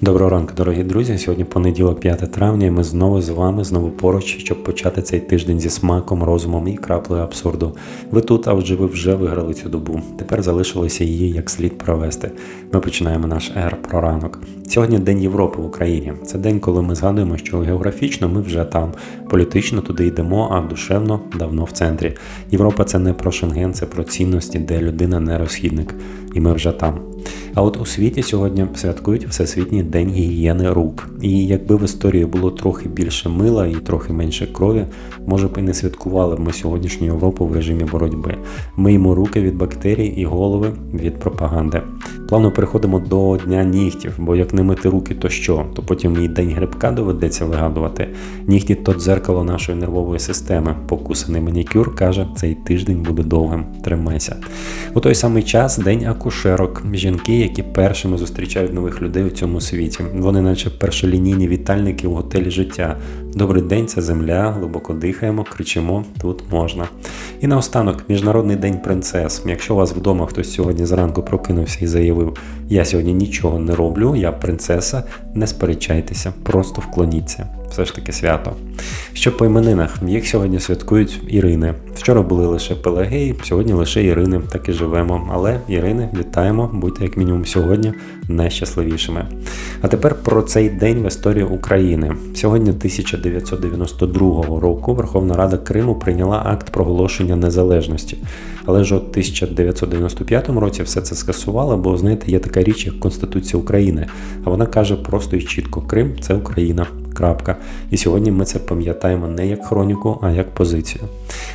Доброго ранку, дорогі друзі. Сьогодні понеділок, 5 травня, і ми знову з вами, знову поруч, щоб почати цей тиждень зі смаком, розумом і краплею абсурду. Ви тут, а отже, ви вже виграли цю добу. Тепер залишилося її як слід провести. Ми починаємо наш ер про ранок. Сьогодні День Європи в Україні. Це день, коли ми згадуємо, що географічно ми вже там, політично туди йдемо, а душевно давно в центрі. Європа це не про Шенген, це про цінності, де людина не розхідник, і ми вже там. А от у світі сьогодні святкують Всесвітній день гігієни рук. І якби в історії було трохи більше мила і трохи менше крові, може б і не святкували б ми сьогоднішню Європу в режимі боротьби. Миємо руки від бактерій і голови від пропаганди. Плавно переходимо до дня нігтів, бо як не мити руки, то що? То потім і день грибка доведеться вигадувати. Нігті то дзеркало нашої нервової системи. Покусаний манікюр каже, цей тиждень буде довгим. Тримайся. У той самий час день акушерок. Жінки, які першими зустрічають нових людей у цьому світі. Вони, наче першолінійні вітальники у готелі життя. Добрий день, це земля, глибоко дихаємо, кричимо, тут можна. І наостанок, Міжнародний день принцес. Якщо у вас вдома хтось сьогодні зранку прокинувся і заявив, я сьогодні нічого не роблю, я принцеса, не сперечайтеся, просто вклоніться. Все ж таки свято. Що по іменинах, їх сьогодні святкують Ірини. Вчора були лише Пелагеї, сьогодні лише Ірини, так і живемо. Але Ірини, вітаємо, будьте як мінімум сьогодні найщасливішими. А тепер про цей день в історії України. Сьогодні 1992 року Верховна Рада Криму прийняла акт проголошення незалежності. Але ж от 1995 році все це скасувало, бо знаєте, є така річ, як Конституція України. А вона каже просто і чітко: Крим це Україна. Крапка. І сьогодні ми це пам'ятаємо не як хроніку, а як позицію.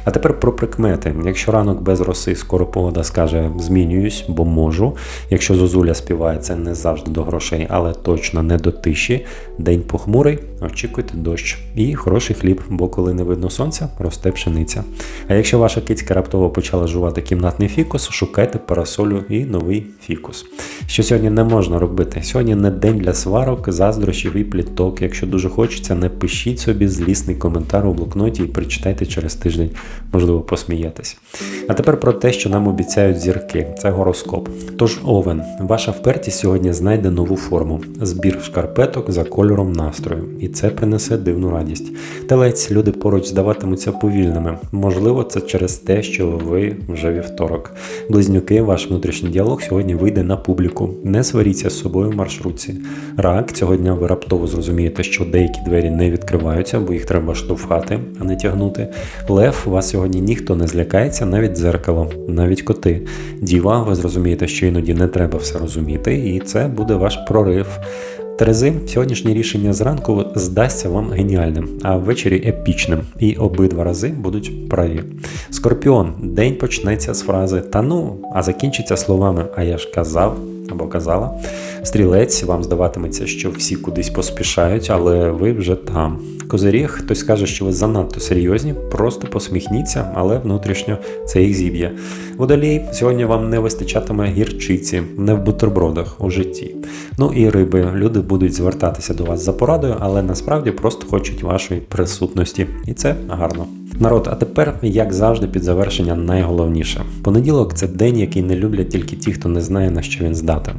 А тепер про прикмети. Якщо ранок без роси, скоро погода скаже змінююсь, бо можу. Якщо зозуля співає, це не завжди до грошей, але точно не до тиші. День похмурий, очікуйте дощ. І хороший хліб, бо коли не видно сонця, росте пшениця. А якщо ваша кицька раптово почала жувати кімнатний фікус, шукайте парасолю і новий фікус. Що сьогодні не можна робити? Сьогодні не день для сварок, заздрощів і пліток. Якщо дуже хочеться, не пишіть собі злісний коментар у блокноті і прочитайте через тиждень, можливо, посмієтесь. А тепер про те, що нам обіцяють зірки. Це гороскоп. Тож, Овен, ваша впертість сьогодні знайде нову форму: збір шкарпеток за кольором настрою, і це принесе дивну радість. Телець люди поруч здаватимуться повільними. Можливо, це через те, що ви вже вівторок. Близнюки, ваш внутрішній діалог сьогодні вийде на публіку. Не сваріться з собою в маршрутці. Рак цього дня ви раптово зрозумієте, що деякі двері не відкриваються, бо їх треба штовхати, а не тягнути. Лев, вас сьогодні ніхто не злякається, навіть дзеркало, навіть коти. Діва, ви зрозумієте, що іноді не треба все розуміти, і це буде ваш прорив. Терези, сьогоднішнє рішення зранку здасться вам геніальним, а ввечері епічним. І обидва рази будуть праві. Скорпіон, день почнеться з фрази Та ну, а закінчиться словами А я ж казав або казала. Стрілець, вам здаватиметься, що всі кудись поспішають, але ви вже там. Козиріг, хтось каже, що ви занадто серйозні, просто посміхніться, але внутрішньо це їх зіб'є. Водолій, сьогодні вам не вистачатиме гірчиці, не в бутербродах у житті. Ну і риби, люди будуть звертатися до вас за порадою, але насправді просто хочуть вашої присутності, і це гарно. Народ, а тепер, як завжди, під завершення найголовніше. Понеділок це день, який не люблять тільки ті, хто не знає, на що він здатен.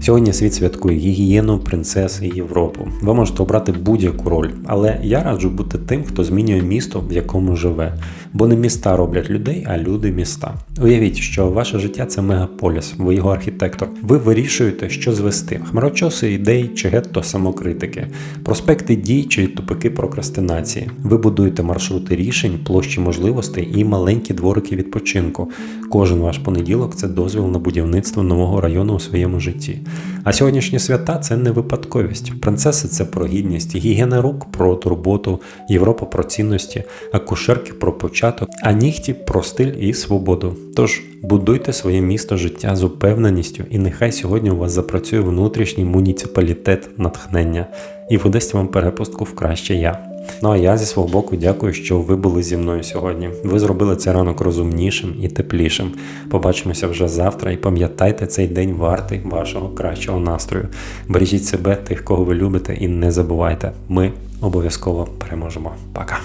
Сьогодні світ святкує гігієну, принцес і Європу. Ви можете обрати будь-яку роль, але я раджу бути тим, хто змінює місто, в якому живе. Бо не міста роблять людей, а люди міста. Уявіть, що ваше життя це мегаполіс, ви його архітектор. Ви вирішуєте, що звести: хмарочоси ідей чи гетто самокритики, проспекти дій чи тупики прокрастинації. Ви будуєте маршрути рішень, площі можливостей і маленькі дворики відпочинку. Кожен ваш понеділок це дозвіл на будівництво нового району у своєму житті. А сьогоднішні свята це не випадковість. Принцеси це про гідність, гігієна рук про турботу, Європа про цінності, акушерки про початок, а нігті про стиль і свободу. Тож будуйте своє місто життя з упевненістю, і нехай сьогодні у вас запрацює внутрішній муніципалітет натхнення і видасть вам перепустку в краще я. Ну а я зі свого боку дякую, що ви були зі мною сьогодні. Ви зробили цей ранок розумнішим і теплішим. Побачимося вже завтра і пам'ятайте, цей день вартий вашого кращого настрою. Бережіть себе, тих, кого ви любите, і не забувайте, ми обов'язково переможемо. Пока!